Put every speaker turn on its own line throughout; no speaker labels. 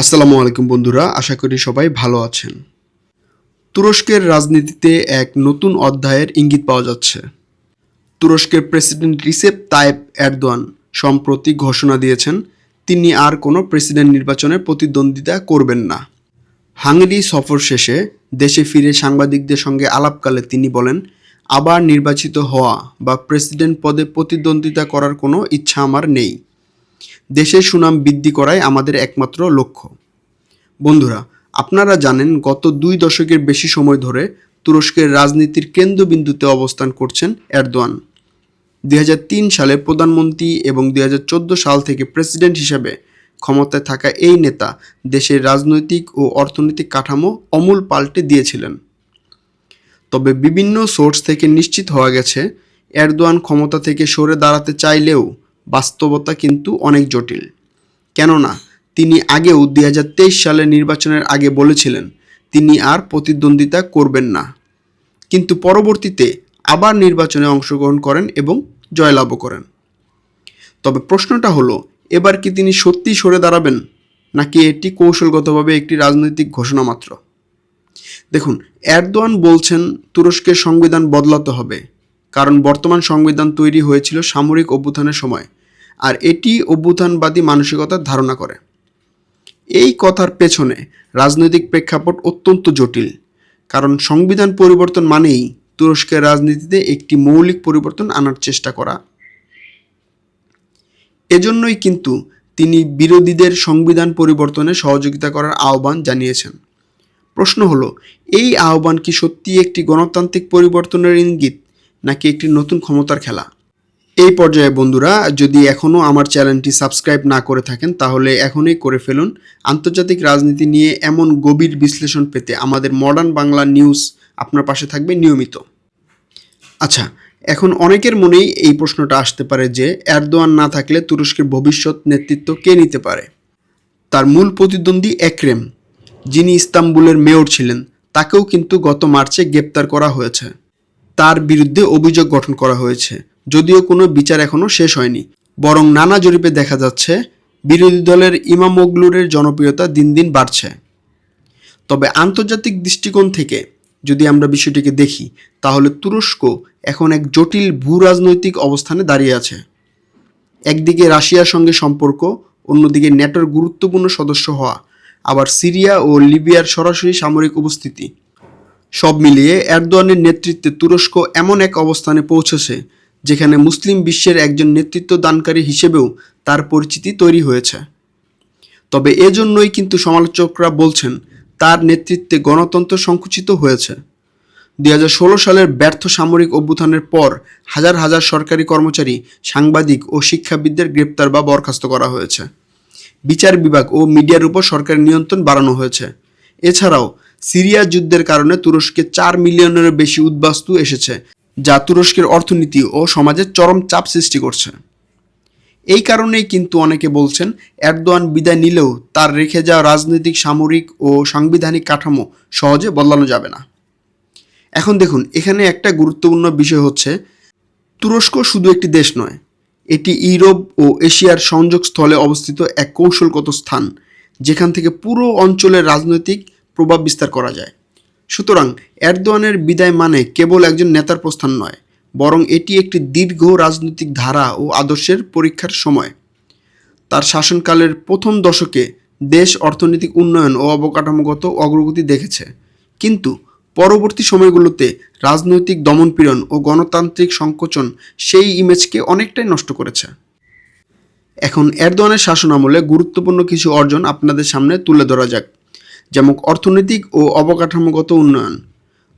আসসালামু আলাইকুম বন্ধুরা, আশা করি সবাই ভালো আছেন। তুরস্কের রাজনীতিতে এক নতুন অধ্যায়ের ইঙ্গিত পাওয়া যাচ্ছে। তুরস্কের প্রেসিডেন্ট রিসেপ তায়েব এরদোয়ান সম্প্রতি ঘোষণা দিয়েছেন, তিনি আর কোনো প্রেসিডেন্ট নির্বাচনে প্রতিদ্বন্দ্বিতা করবেন না। হাঙ্গেরি সফর শেষে দেশে ফিরে সাংবাদিকদের সঙ্গে আলাপকালে তিনি বলেন, আবার নির্বাচিত হওয়া বা প্রেসিডেন্ট পদে প্রতিদ্বন্দ্বিতা করার কোনো ইচ্ছা আমার নেই। দেশের সুনাম বৃদ্ধি করাই আমাদের একমাত্র লক্ষ্য। বন্ধুরা, আপনারা জানেন গত দুই দশকের বেশি সময় ধরে তুরস্কের রাজনীতির কেন্দ্রবিন্দুতে অবস্থান করছেন এরদোয়ান। দুই হাজার তিন সালে প্রধানমন্ত্রী এবং দুই হাজার চোদ্দ সাল থেকে প্রেসিডেন্ট হিসেবে ক্ষমতায় থাকা এই নেতা দেশের রাজনৈতিক ও অর্থনৈতিক কাঠামো অমূল পাল্টে দিয়েছিলেন। তবে বিভিন্ন সোর্স থেকে নিশ্চিত হওয়া গেছে, এরদোয়ান ক্ষমতা থেকে সরে দাঁড়াতে চাইলেও বাস্তবতা কিন্তু অনেক জটিল। কেননা, তিনি আগেও দুই হাজার তেইশ সালে নির্বাচনের আগে বলেছিলেন, তিনি আর প্রতিদ্বন্দ্বিতা করবেন না। কিন্তু পরবর্তীতে আবার নির্বাচনে অংশগ্রহণ করেন এবং জয়লাভও করেন। তবে প্রশ্নটা হলো, এবার কি তিনি সত্যিই সরে দাঁড়াবেন, নাকি এটি কৌশলগতভাবে একটি রাজনৈতিক ঘোষণা মাত্র? দেখুন, এরদোয়ান বলছেন, তুরস্কের সংবিধান বদলাতে হবে। কারণ বর্তমান সংবিধান তৈরি হয়েছিল সামরিক অভ্যুত্থানের সময়, আর এটি অভ্যুত্থানবাদী মানসিকতার ধারণা করে। এই কথার পেছনে রাজনৈতিক প্রেক্ষাপট অত্যন্ত জটিল, কারণ সংবিধান পরিবর্তন মানেই তুরস্কের রাজনীতিতে একটি মৌলিক পরিবর্তন আনার চেষ্টা করা। এজন্যই কিন্তু তিনি বিরোধীদের সংবিধান পরিবর্তনে সহযোগিতা করার আহ্বান জানিয়েছেন। প্রশ্ন হলো, এই আহ্বান কি সত্যি একটি গণতান্ত্রিক পরিবর্তনের ইঙ্গিত? নাকি একটি নতুন ক্ষমতার খেলা? এই পর্যায়ে বন্ধুরা, যদি এখনও আমার চ্যানেলটি সাবস্ক্রাইব না করে থাকেন, তাহলে এখনই করে ফেলুন। আন্তর্জাতিক রাজনীতি নিয়ে এমন গভীর বিশ্লেষণ পেতে আমাদের মডার্ন বাংলা নিউজ আপনার পাশে থাকবে নিয়মিত। আচ্ছা এখন অনেকের মনেই এই প্রশ্নটা আসতে পারে যে, এরদোয়ান না থাকলে তুরস্কের ভবিষ্যৎ নেতৃত্ব কে নিতে পারে? তার মূল প্রতিদ্বন্দ্বী একরেম, যিনি ইস্তাম্বুলের মেয়র ছিলেন, তাকেও কিন্তু গত মার্চে গ্রেপ্তার করা হয়েছে। তার বিরুদ্ধে অভিযোগ গঠন করা হয়েছে। যদিও কোনো বিচার এখনও শেষ হয়নি। বরং নানা জরিপে দেখা যাচ্ছে, বিরোধী দলের ইমামোগলুরের জনপ্রিয়তা দিন দিন বাড়ছে। তবে আন্তর্জাতিক দৃষ্টিকোণ থেকে যদি আমরা বিষয়টিকে দেখি, তাহলে তুরস্ক এখন এক জটিল ভূ রাজনৈতিক অবস্থানে দাঁড়িয়ে আছে। একদিকে রাশিয়ার সঙ্গে সম্পর্ক, অন্যদিকে ন্যাটোর গুরুত্বপূর্ণ সদস্য হওয়া, আবার সিরিয়া ও লিবিয়ার সরাসরি সামরিক উপস্থিতি। সব মিলিয়ে এরদোয়ানের নেতৃত্বে তুরস্ক এমন এক অবস্থানে পৌঁছেছে, যেখানে মুসলিম বিশ্বের একজন নেতৃত্ব দানকারী হিসেবেও তার পরিচিতি তৈরি হয়েছে। তবে এজন্যই কিন্তু সমালোচকরা বলছেন, তার নেতৃত্বে গণতন্ত্র সংকুচিত হয়েছে। দু হাজার ষোলো সালের ব্যর্থ সামরিক অভ্যুত্থানের পর হাজার হাজার সরকারি কর্মচারী, সাংবাদিক ও শিক্ষাবিদদের গ্রেপ্তার বা বরখাস্ত করা হয়েছে। বিচার বিভাগ ও মিডিয়ার উপর সরকারের নিয়ন্ত্রণ বাড়ানো হয়েছে। এছাড়াও সিরিয়া যুদ্ধের কারণে তুরস্কে চার মিলিয়নেরও বেশি উদ্বাস্তু এসেছে, যা তুরস্কের অর্থনীতি ও সমাজে চরম চাপ সৃষ্টি করছে। এই কারণেই কিন্তু অনেকে বলছেন, এরদোয়ান বিদায় নিলেও তার রেখে যাওয়া রাজনৈতিক, সামরিক ও সাংবিধানিক কাঠামো সহজে বদলানো যাবে না। এখন দেখুন, এখানে একটা গুরুত্বপূর্ণ বিষয় হচ্ছে, তুরস্ক শুধু একটি দেশ নয়, এটি ইউরোপ ও এশিয়ার সংযোগস্থলে অবস্থিত এক কৌশলগত স্থান, যেখান থেকে পুরো অঞ্চলের রাজনৈতিক প্রভাব বিস্তার করা যায়। সুতরাং এরদোয়ানের বিদায় মানে কেবল একজন নেতার প্রস্থান নয়, বরং এটি একটি দীর্ঘ রাজনৈতিক ধারা ও আদর্শের পরীক্ষার সময়। তার শাসনকালের প্রথম দশকে দেশ অর্থনৈতিক উন্নয়ন ও অবকাঠামোগত অগ্রগতি দেখেছে। কিন্তু পরবর্তী সময়গুলোতে রাজনৈতিক দমনপীড়ন ও গণতান্ত্রিক সংকোচন সেই ইমেজকে অনেকটাই নষ্ট করেছে। এখন এরদোয়ানের শাসন আমলে গুরুত্বপূর্ণ কিছু অর্জন আপনাদের সামনে তুলে ধরা যাক। যেমন অর্থনৈতিক ও অবকাঠামোগত উন্নয়ন।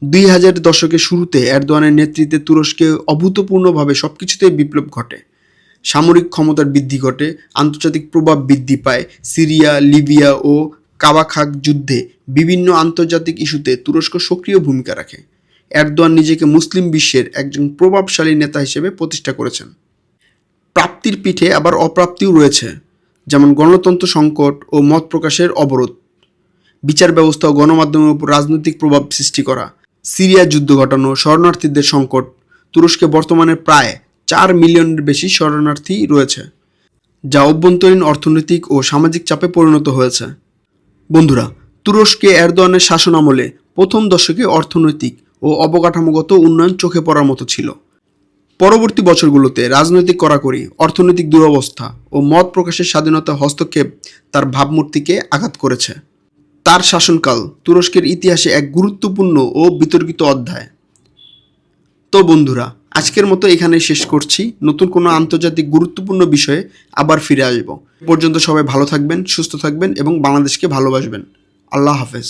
দুই হাজার দশকের শুরুতে এরদোয়ানের নেতৃত্বে তুরস্কে অভূতপূর্ণভাবে সব কিছুতেই বিপ্লব ঘটে। সামরিক ক্ষমতার বৃদ্ধি ঘটে, আন্তর্জাতিক প্রভাব বৃদ্ধি পায়, সিরিয়া, লিবিয়া ও কাবাখাক যুদ্ধে বিভিন্ন আন্তর্জাতিক ইস্যুতে তুরস্ক সক্রিয় ভূমিকা রাখে। এরদোয়ান নিজেকে মুসলিম বিশ্বের একজন প্রভাবশালী নেতা হিসেবে প্রতিষ্ঠা করেছেন। প্রাপ্তির পিঠে আবার অপ্রাপ্তিও রয়েছে, যেমন গণতন্ত্র সংকট ও মত প্রকাশের অবরোধ। বিচার ব্যবস্থা ও গণমাধ্যমের উপর রাজনৈতিক প্রভাব সৃষ্টি করা। সিরিয়া যুদ্ধ ঘটানো, শরণার্থীদের সংকট। তুরস্কে বর্তমানে প্রায় চার মিলিয়নের বেশি শরণার্থী রয়েছে, যা অভ্যন্তরীণ অর্থনৈতিক ও সামাজিক চাপে পরিণত হয়েছে। বন্ধুরা, তুরস্কে এরদোয়ানের শাসন আমলে প্রথম দশকে অর্থনৈতিক ও অবকাঠামোগত উন্নয়ন চোখে পড়ার মতো ছিল। পরবর্তী বছরগুলোতে রাজনৈতিক কড়াকড়ি, অর্থনৈতিক দুরবস্থা ও মত প্রকাশের স্বাধীনতা হস্তক্ষেপ তার ভাবমূর্তিকে আঘাত করেছে। তার শাসনকাল তুরস্কের ইতিহাসে এক গুরুত্বপূর্ণ ও বিতর্কিত অধ্যায়। তো বন্ধুরা, আজকের মতো এখানে শেষ করছি। নতুন কোনো আন্তর্জাতিক গুরুত্বপূর্ণ বিষয়ে আবার ফিরে আসব। পর্যন্ত সবাই ভালো থাকবেন, সুস্থ থাকবেন এবং বাংলাদেশকে ভালোবাসবেন। আল্লাহ হাফেজ।